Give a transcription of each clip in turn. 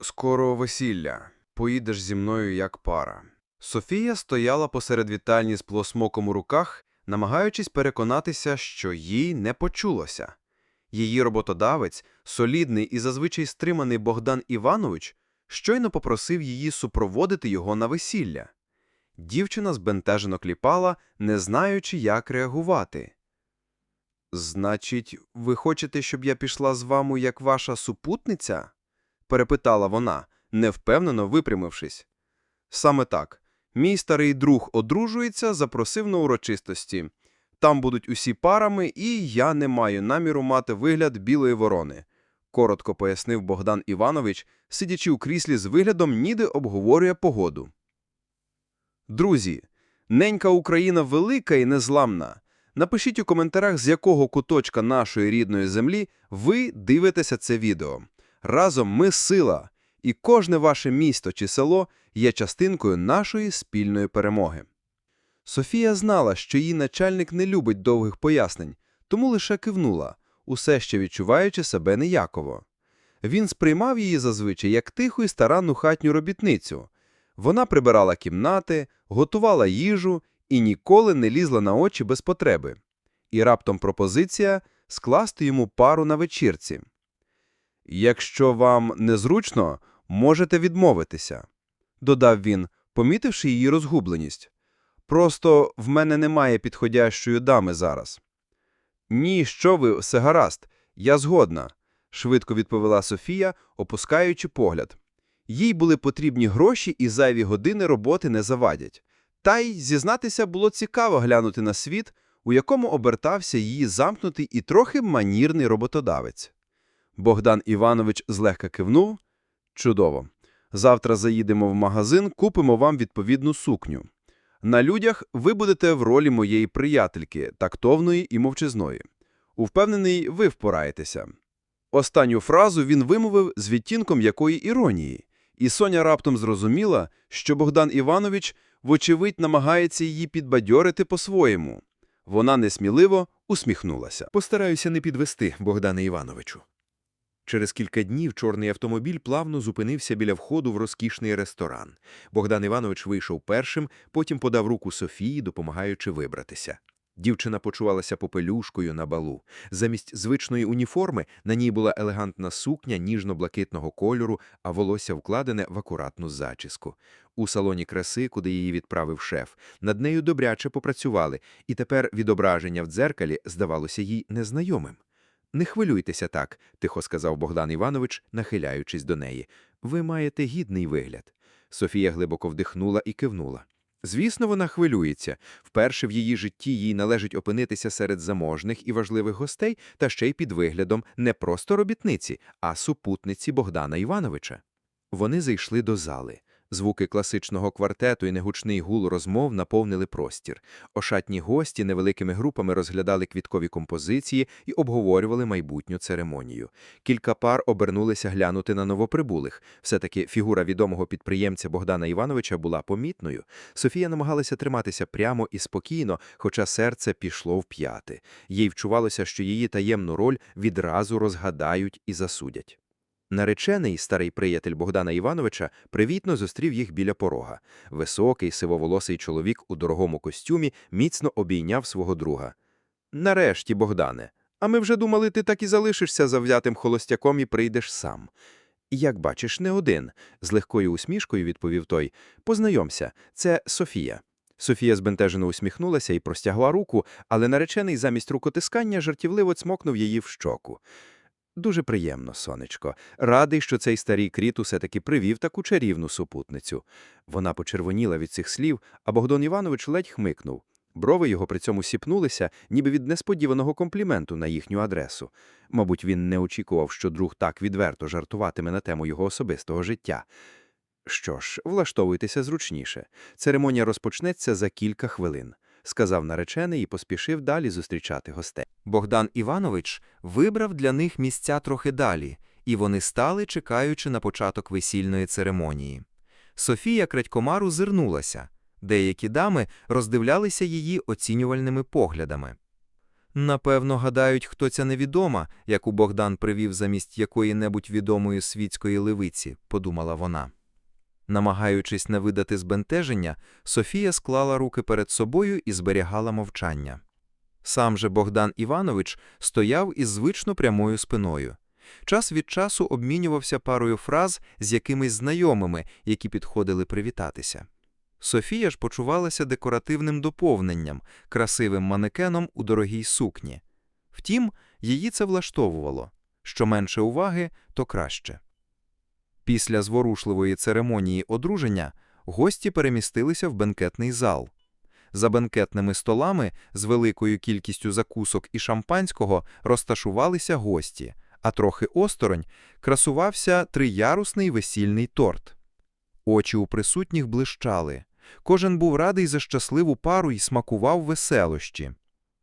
Скоро весілля. Поїдеш зі мною як пара. Софія стояла посеред вітальні з плосмоком у руках, намагаючись переконатися, що їй не почулося. Її роботодавець, солідний і зазвичай стриманий Богдан Іванович, щойно попросив її супроводити його на весілля. Дівчина збентежено кліпала, не знаючи, як реагувати. Значить, ви хочете, щоб я пішла з вами як ваша супутниця? Перепитала вона, невпевнено випрямившись. Саме так. Мій старий друг одружується, запросив на урочистості. Там будуть усі парами, і я не маю наміру мати вигляд білої ворони, коротко пояснив Богдан Іванович, сидячи у кріслі з виглядом, ніде обговорює погоду. Друзі, ненька Україна велика і незламна. Напишіть у коментарях, з якого куточка нашої рідної землі ви дивитеся це відео. Разом ми сила, і кожне ваше місто чи село є частинкою нашої спільної перемоги. Софія знала, що її начальник не любить довгих пояснень, тому лише кивнула, усе ще відчуваючи себе неяково. Він сприймав її зазвичай як тиху і старанну хатню робітницю. Вона прибирала кімнати, готувала їжу і ніколи не лізла на очі без потреби. І раптом пропозиція скласти йому пару на вечірці. Якщо вам незручно, можете відмовитися, додав він, помітивши її розгубленість. Просто в мене немає підходящої дами зараз. Ні, що ви, все гаразд, я згодна, швидко відповіла Софія, опускаючи погляд. Їй були потрібні гроші і зайві години роботи не завадять. Та й, зізнатися, було цікаво глянути на світ, у якому обертався її замкнутий і трохи манірний роботодавець. Богдан Іванович злегка кивнув. Чудово. Завтра заїдемо в магазин, купимо вам відповідну сукню. На людях ви будете в ролі моєї приятельки, тактовної і мовчазної. Увпевнений, ви впораєтеся. Останню фразу він вимовив з відтінком якої іронії, і Соня раптом зрозуміла, що Богдан Іванович, вочевидь, намагається її підбадьорити по-своєму. Вона несміливо усміхнулася. Постараюся не підвести, Богдане Івановичу. Через кілька днів чорний автомобіль плавно зупинився біля входу в розкішний ресторан. Богдан Іванович вийшов першим, потім подав руку Софії, допомагаючи вибратися. Дівчина почувалася попелюшкою на балу. Замість звичної уніформи на ній була елегантна сукня ніжно-блакитного кольору, а волосся вкладене в акуратну зачіску. У салоні краси, куди її відправив шеф, над нею добряче попрацювали, і тепер відображення в дзеркалі здавалося їй незнайомим. Не хвилюйтеся так, тихо сказав Богдан Іванович, нахиляючись до неї. Ви маєте гідний вигляд. Софія глибоко вдихнула і кивнула. Звісно, вона хвилюється. Вперше в її житті їй належить опинитися серед заможних і важливих гостей, та ще й під виглядом не просто робітниці, а супутниці Богдана Івановича. Вони зайшли до зали. Звуки класичного квартету і негучний гул розмов наповнили простір. Ошатні гості невеликими групами розглядали квіткові композиції і обговорювали майбутню церемонію. Кілька пар обернулися глянути на новоприбулих. Все-таки фігура відомого підприємця Богдана Івановича була помітною. Софія намагалася триматися прямо і спокійно, хоча серце пішло в п'яти. Їй вчувалося, що її таємну роль відразу розгадають і засудять. Наречений, старий приятель Богдана Івановича, привітно зустрів їх біля порога. Високий, сивоволосий чоловік у дорогому костюмі міцно обійняв свого друга. Нарешті, Богдане, а ми вже думали, ти так і залишишся завзятим холостяком і прийдеш сам. Як бачиш, не один, з легкою усмішкою відповів той. Познайомся, це Софія. Софія збентежено усміхнулася і простягла руку, але наречений замість рукотискання жартівливо цмокнув її в щоку. Дуже приємно, сонечко. Радий, що цей старий кріт усе-таки привів таку чарівну супутницю. Вона почервоніла від цих слів, а Богдан Іванович ледь хмикнув. Брови його при цьому сіпнулися, ніби від несподіваного компліменту на їхню адресу. Мабуть, він не очікував, що друг так відверто жартуватиме на тему його особистого життя. Що ж, влаштовуйтеся зручніше. Церемонія розпочнеться за кілька хвилин сказав наречений і поспішив далі зустрічати гостей. Богдан Іванович вибрав для них місця трохи далі, і вони стали, чекаючи на початок весільної церемонії. Софія крадькомару зирнулася. Деякі дами роздивлялися її оцінювальними поглядами. Напевно, гадають, хто ця невідома, яку Богдан привів замість якої-небудь відомої світської левиці, подумала вона. Намагаючись не видати збентеження, Софія склала руки перед собою і зберігала мовчання. Сам же Богдан Іванович стояв із звично прямою спиною. Час від часу обмінювався парою фраз з якимись знайомими, які підходили привітатися. Софія ж почувалася декоративним доповненням, красивим манекеном у дорогій сукні. Втім, її це влаштовувало. Що менше уваги, то краще. Після зворушливої церемонії одруження гості перемістилися в бенкетний зал. За бенкетними столами з великою кількістю закусок і шампанського розташувалися гості, а трохи осторонь красувався триярусний весільний торт. Очі у присутніх блищали. Кожен був радий за щасливу пару і смакував веселощі.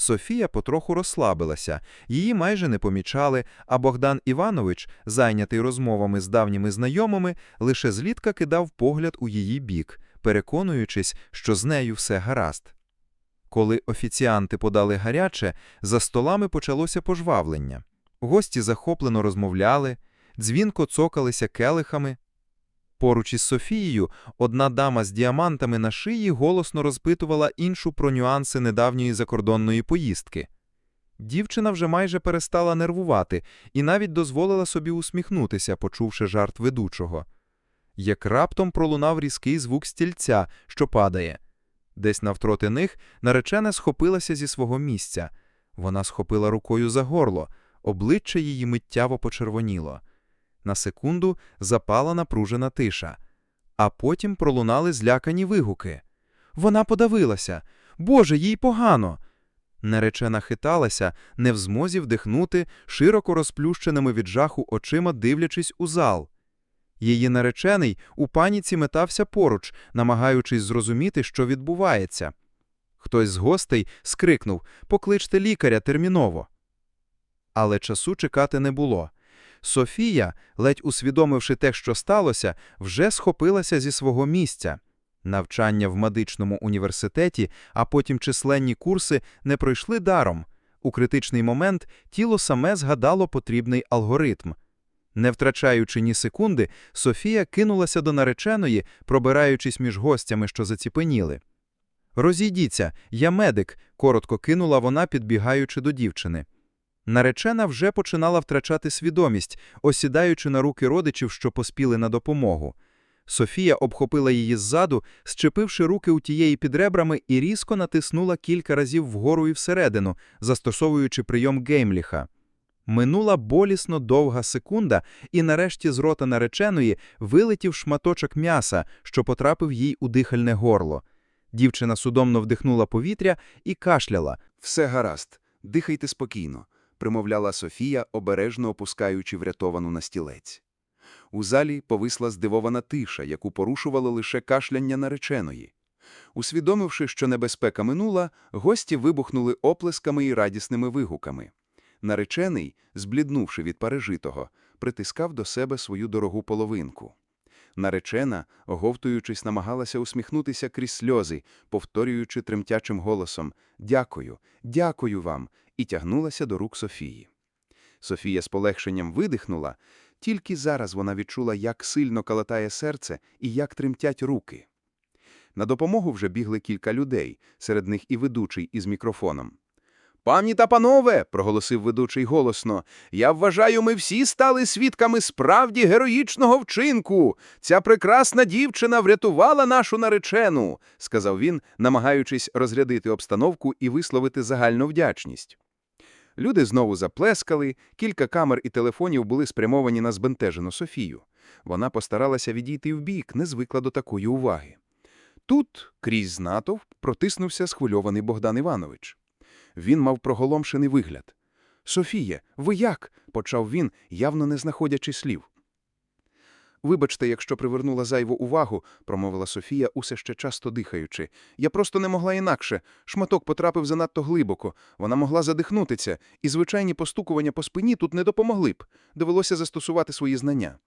Софія потроху розслабилася, її майже не помічали, а Богдан Іванович, зайнятий розмовами з давніми знайомими, лише злідка кидав погляд у її бік, переконуючись, що з нею все гаразд. Коли офіціанти подали гаряче, за столами почалося пожвавлення. Гості захоплено розмовляли, дзвінко цокалися келихами. Поруч із Софією одна дама з діамантами на шиї голосно розпитувала іншу про нюанси недавньої закордонної поїздки. Дівчина вже майже перестала нервувати і навіть дозволила собі усміхнутися, почувши жарт ведучого. Як раптом пролунав різкий звук стільця, що падає. Десь навпроти них наречена схопилася зі свого місця. Вона схопила рукою за горло, обличчя її миттяво почервоніло. На секунду запала напружена тиша, а потім пролунали злякані вигуки. Вона подавилася. Боже, їй погано. Наречена хиталася, не в змозі вдихнути, широко розплющеними від жаху очима дивлячись у зал. Її наречений у паніці метався поруч, намагаючись зрозуміти, що відбувається. Хтось з гостей скрикнув «Покличте лікаря терміново!» Але часу чекати не було. Софія, ледь усвідомивши те, що сталося, вже схопилася зі свого місця. Навчання в медичному університеті, а потім численні курси не пройшли даром. У критичний момент тіло саме згадало потрібний алгоритм. Не втрачаючи ні секунди, Софія кинулася до нареченої, пробираючись між гостями, що заціпеніли. «Розійдіться, я медик», – коротко кинула вона, підбігаючи до дівчини. Наречена вже починала втрачати свідомість, осідаючи на руки родичів, що поспіли на допомогу. Софія обхопила її ззаду, зчепивши руки у тієї під ребрами і різко натиснула кілька разів вгору і всередину, застосовуючи прийом Геймліха. Минула болісно довга секунда, і нарешті з рота нареченої вилетів шматочок м'яса, що потрапив їй у дихальне горло. Дівчина судомно вдихнула повітря і кашляла. Все гаразд, дихайте спокійно, примовляла Софія, обережно опускаючи врятовану на стілець. У залі повисла здивована тиша, яку порушувало лише кашляння нареченої. Усвідомивши, що небезпека минула, гості вибухнули оплесками і радісними вигуками. Наречений, збліднувши від пережитого, притискав до себе свою дорогу половинку. Наречена, оговтуючись, намагалася усміхнутися крізь сльози, повторюючи тремтячим голосом «Дякую, дякую вам» і тягнулася до рук Софії. Софія з полегшенням видихнула, тільки зараз вона відчула, як сильно калатає серце і як тремтять руки. На допомогу вже бігли кілька людей, серед них і ведучий із мікрофоном. «Пані та панове!» – проголосив ведучий голосно. «Я вважаю, ми всі стали свідками справді героїчного вчинку. Ця прекрасна дівчина врятувала нашу наречену», – сказав він, намагаючись розрядити обстановку і висловити загальну вдячність. Люди знову заплескали, кілька камер і телефонів були спрямовані на збентежену Софію. Вона постаралася відійти вбік, не звикла до такої уваги. Тут, крізь натовп, протиснувся схвильований Богдан Іванович. Він мав проголомшений вигляд. «Софіє, ви як?» – почав він, явно не знаходячи слів. «Вибачте, якщо привернула зайву увагу», – промовила Софія, усе ще часто дихаючи. «Я просто не могла інакше. Шматок потрапив занадто глибоко. Вона могла задихнутися, і звичайні постукування по спині тут не допомогли б. Довелося застосувати свої знання».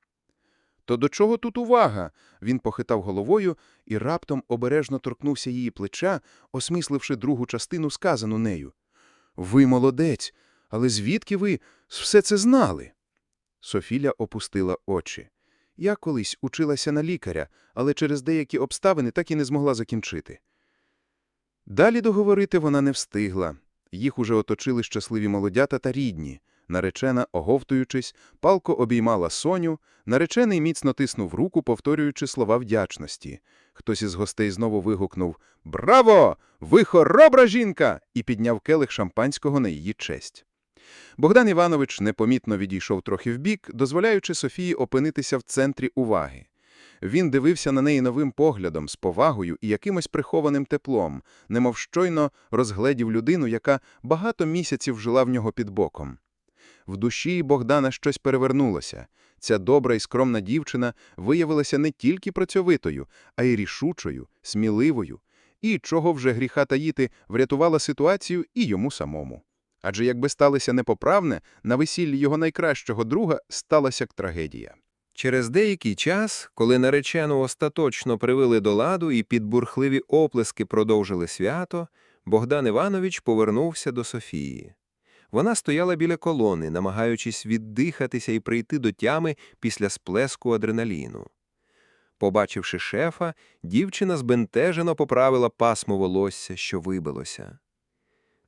«То до чого тут увага?» Він похитав головою і раптом обережно торкнувся її плеча, осмисливши другу частину сказану нею. Ви молодець, але звідки ви все це знали? Софіля опустила очі. Я колись училася на лікаря, але через деякі обставини так і не змогла закінчити. Далі договорити вона не встигла. Їх уже оточили щасливі молодята та рідні. Наречена, оговтуючись, палко обіймала Соню, наречений міцно тиснув руку, повторюючи слова вдячності. Хтось із гостей знову вигукнув «Браво! Ви хоробра жінка!» і підняв келих шампанського на її честь. Богдан Іванович непомітно відійшов трохи вбік, дозволяючи Софії опинитися в центрі уваги. Він дивився на неї новим поглядом, з повагою і якимось прихованим теплом, немов щойно розгледів людину, яка багато місяців жила в нього під боком. В душі Богдана щось перевернулося. Ця добра і скромна дівчина виявилася не тільки працьовитою, а й рішучою, сміливою, і, чого вже гріха таїти, врятувала ситуацію і йому самому. Адже якби сталося непоправне, на весіллі його найкращого друга сталася трагедія. Через деякий час, коли наречену остаточно привели до ладу і під бурхливі оплески продовжили свято, Богдан Іванович повернувся до Софії. Вона стояла біля колони, намагаючись віддихатися і прийти до тями після сплеску адреналіну. Побачивши шефа, дівчина збентежено поправила пасмо волосся, що вибилося.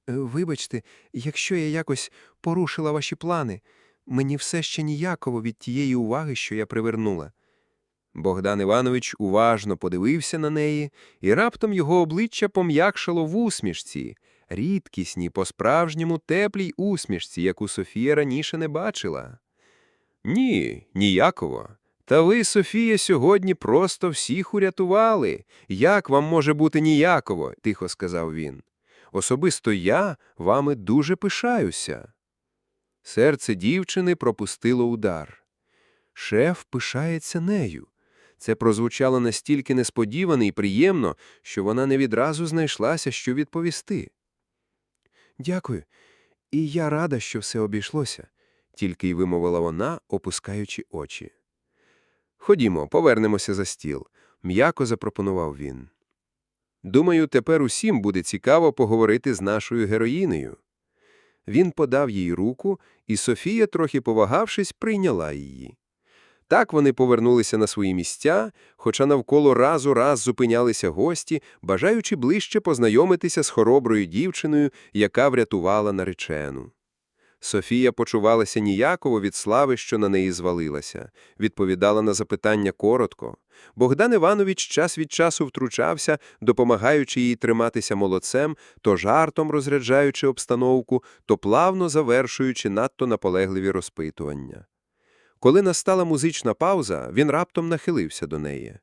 «Е, Вибачте, якщо я якось порушила ваші плани, мені все ще ніяково від тієї уваги, що я привернула. Богдан Іванович уважно подивився на неї, і раптом його обличчя пом'якшало в усмішці, рідкісній, по-справжньому теплій усмішці, яку Софія раніше не бачила. Ні, ніяково. Та ви, Софія, сьогодні просто всіх урятували. Як вам може бути ніяково? тихо сказав він. Особисто я вами дуже пишаюся. Серце дівчини пропустило удар. Шеф пишається нею. Це прозвучало настільки несподівано і приємно, що вона не відразу знайшлася, що відповісти. Дякую, і я рада, що все обійшлося, тільки й вимовила вона, опускаючи очі. Ходімо, повернемося за стіл, м'яко запропонував він. Думаю, тепер усім буде цікаво поговорити з нашою героїнею. Він подав їй руку, і Софія, трохи повагавшись, прийняла її. Так вони повернулися на свої місця, хоча навколо раз у раз зупинялися гості, бажаючи ближче познайомитися з хороброю дівчиною, яка врятувала наречену. Софія почувалася ніяково від слави, що на неї звалилася, відповідала на запитання коротко. Богдан Іванович час від часу втручався, допомагаючи їй триматися молодцем, то жартом розряджаючи обстановку, то плавно завершуючи надто наполегливі розпитування. Коли настала музична пауза, він раптом нахилився до неї.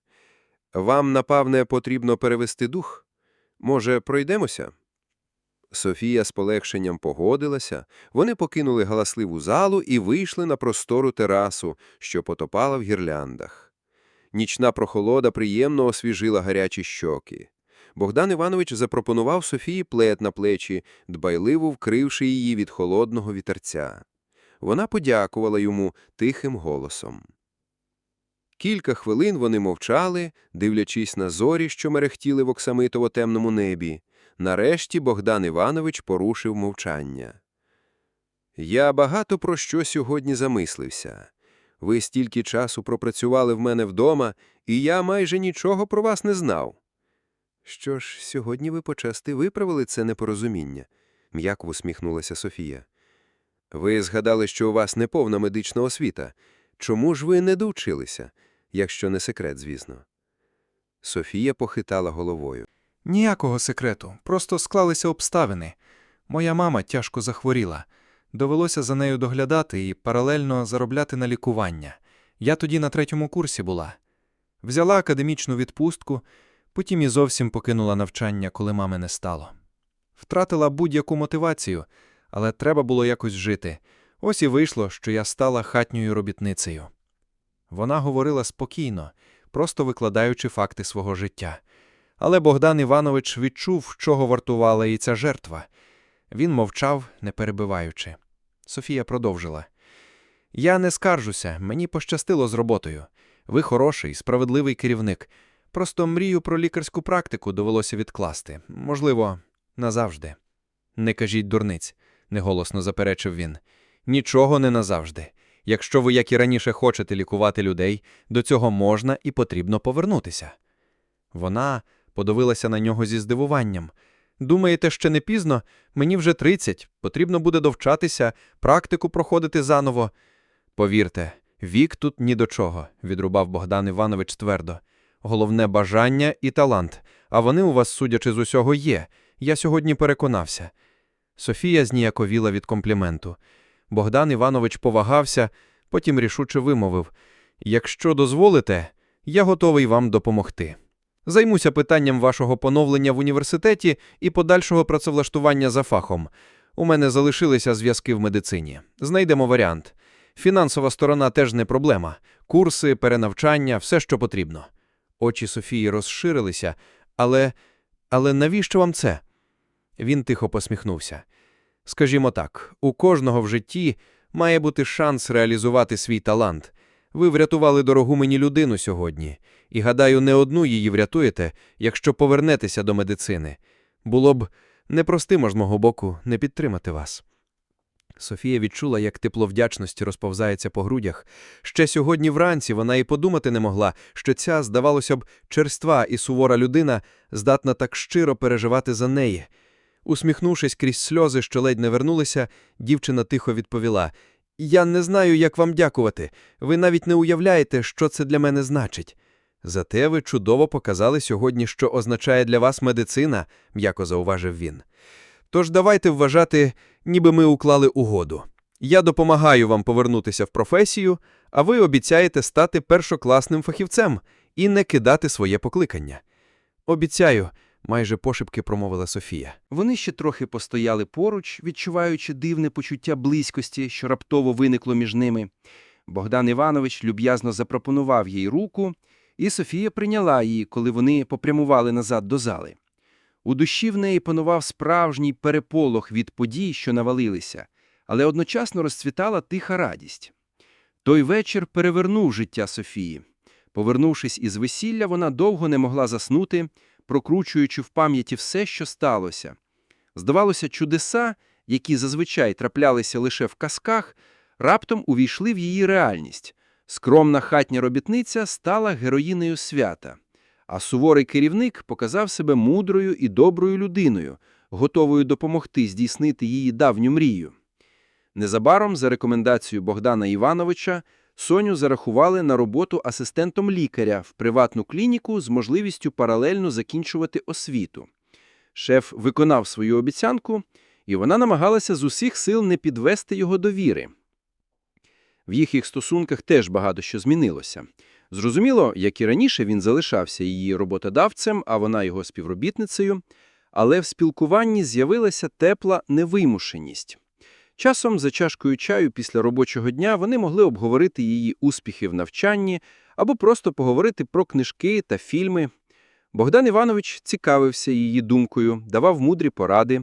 «Вам, напевне, потрібно перевести дух? Може, пройдемося?» Софія з полегшенням погодилася, вони покинули галасливу залу і вийшли на простору терасу, що потопала в гірляндах. Нічна прохолода приємно освіжила гарячі щоки. Богдан Іванович запропонував Софії плед на плечі, дбайливо вкривши її від холодного вітерця. Вона подякувала йому тихим голосом. Кілька хвилин вони мовчали, дивлячись на зорі, що мерехтіли в оксамитово темному небі. Нарешті Богдан Іванович порушив мовчання. Я багато про що сьогодні замислився. Ви стільки часу пропрацювали в мене вдома, і я майже нічого про вас не знав. Що ж, сьогодні ви почасти виправили це непорозуміння, м'яко усміхнулася Софія. Ви згадали, що у вас неповна медична освіта. Чому ж ви не довчилися, якщо не секрет, звісно? Софія похитала головою. Ніякого секрету, просто склалися обставини. Моя мама тяжко захворіла. Довелося за нею доглядати і паралельно заробляти на лікування. Я тоді на третьому курсі була. Взяла академічну відпустку, потім і зовсім покинула навчання, коли мами не стало. Втратила будь-яку мотивацію, але треба було якось жити. Ось і вийшло, що я стала хатньою робітницею. Вона говорила спокійно, просто викладаючи факти свого життя. Але Богдан Іванович відчув, чого вартувала і ця жертва. Він мовчав, не перебиваючи. Софія продовжила. Я не скаржуся, мені пощастило з роботою. Ви хороший, справедливий керівник. Просто мрію про лікарську практику довелося відкласти. Можливо, назавжди. Не кажіть дурниць, неголосно заперечив він. Нічого не назавжди. Якщо ви, як і раніше, хочете лікувати людей, до цього можна і потрібно повернутися. Вона подивилася на нього зі здивуванням. Думаєте, ще не пізно? Мені вже 30, потрібно буде довчатися, практику проходити заново. Повірте, вік тут ні до чого, відрубав Богдан Іванович твердо. Головне бажання і талант, а вони у вас, судячи з усього, є. Я сьогодні переконався. Софія зніяковіла від компліменту. Богдан Іванович повагався, потім рішуче вимовив: Якщо дозволите, я готовий вам допомогти. Займуся питанням вашого поновлення в університеті і подальшого працевлаштування за фахом. У мене залишилися зв'язки в медицині. Знайдемо варіант. Фінансова сторона теж не проблема. Курси, перенавчання, все, що потрібно. Очі Софії розширилися, але. Але навіщо вам це? Він тихо посміхнувся. Скажімо так, у кожного в житті має бути шанс реалізувати свій талант. Ви врятували дорогу мені людину сьогодні, і, гадаю, не одну її врятуєте, якщо повернетеся до медицини. Було б непростимо з мого боку не підтримати вас. Софія відчула, як тепло вдячності розповзається по грудях. Ще сьогодні вранці вона і подумати не могла, що ця, здавалося б, черства і сувора людина здатна так щиро переживати за неї. Усміхнувшись крізь сльози, що ледь не вернулися, дівчина тихо відповіла: Я не знаю, як вам дякувати. Ви навіть не уявляєте, що це для мене значить. Зате ви чудово показали сьогодні, що означає для вас медицина, м'яко зауважив він. Тож давайте вважати, ніби ми уклали угоду. Я допомагаю вам повернутися в професію, а ви обіцяєте стати першокласним фахівцем і не кидати своє покликання. Обіцяю, майже пошепки промовила Софія. Вони ще трохи постояли поруч, відчуваючи дивне почуття близькості, що раптово виникло між ними. Богдан Іванович люб'язно запропонував їй руку, і Софія прийняла її, коли вони попрямували назад до зали. У душі в неї панував справжній переполох від подій, що навалилися, але одночасно розцвітала тиха радість. Той вечір перевернув життя Софії. Повернувшись із весілля, вона довго не могла заснути, прокручуючи в пам'яті все, що сталося. Здавалося, чудеса, які зазвичай траплялися лише в казках, раптом увійшли в її реальність. Скромна хатня робітниця стала героїнею свята, а суворий керівник показав себе мудрою і доброю людиною, готовою допомогти здійснити її давню мрію. Незабаром, за рекомендацією Богдана Івановича, Соню зарахували на роботу асистентом лікаря в приватну клініку з можливістю паралельно закінчувати освіту. Шеф виконав свою обіцянку, і вона намагалася з усіх сил не підвести його довіри. В їхніх стосунках теж багато що змінилося. Зрозуміло, як і раніше, він залишався її роботодавцем, а вона його співробітницею, але в спілкуванні з'явилася тепла невимушеність. Часом за чашкою чаю після робочого дня вони могли обговорити її успіхи в навчанні або просто поговорити про книжки та фільми. Богдан Іванович цікавився її думкою, давав мудрі поради.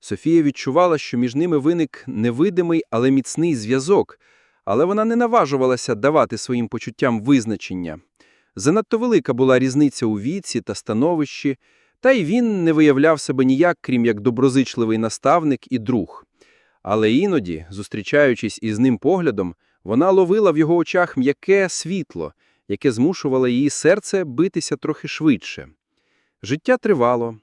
Софія відчувала, що між ними виник невидимий, але міцний зв'язок, але вона не наважувалася давати своїм почуттям визначення. Занадто велика була різниця у віці та становищі, та й він не виявляв себе ніяк, крім як доброзичливий наставник і друг. Але іноді, зустрічаючись із ним поглядом, вона ловила в його очах м'яке світло, яке змушувало її серце битися трохи швидше. Життя тривало.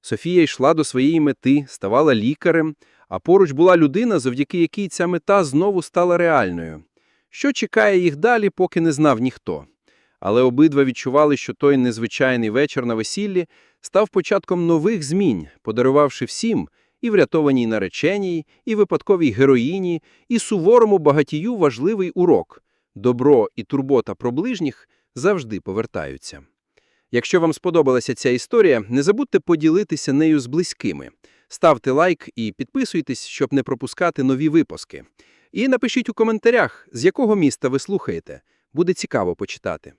Софія йшла до своєї мети, ставала лікарем, а поруч була людина, завдяки якій ця мета знову стала реальною. Що чекає їх далі, поки не знав ніхто. Але обидва відчували, що той незвичайний вечір на весіллі став початком нових змін, подарувавши всім – і врятованій нареченій, і випадковій героїні, і суворому багатію важливий урок – добро і турбота про ближніх завжди повертаються. Якщо вам сподобалася ця історія, не забудьте поділитися нею з близькими. Ставте лайк і підписуйтесь, щоб не пропускати нові випуски. І напишіть у коментарях, з якого міста ви слухаєте. Буде цікаво почитати.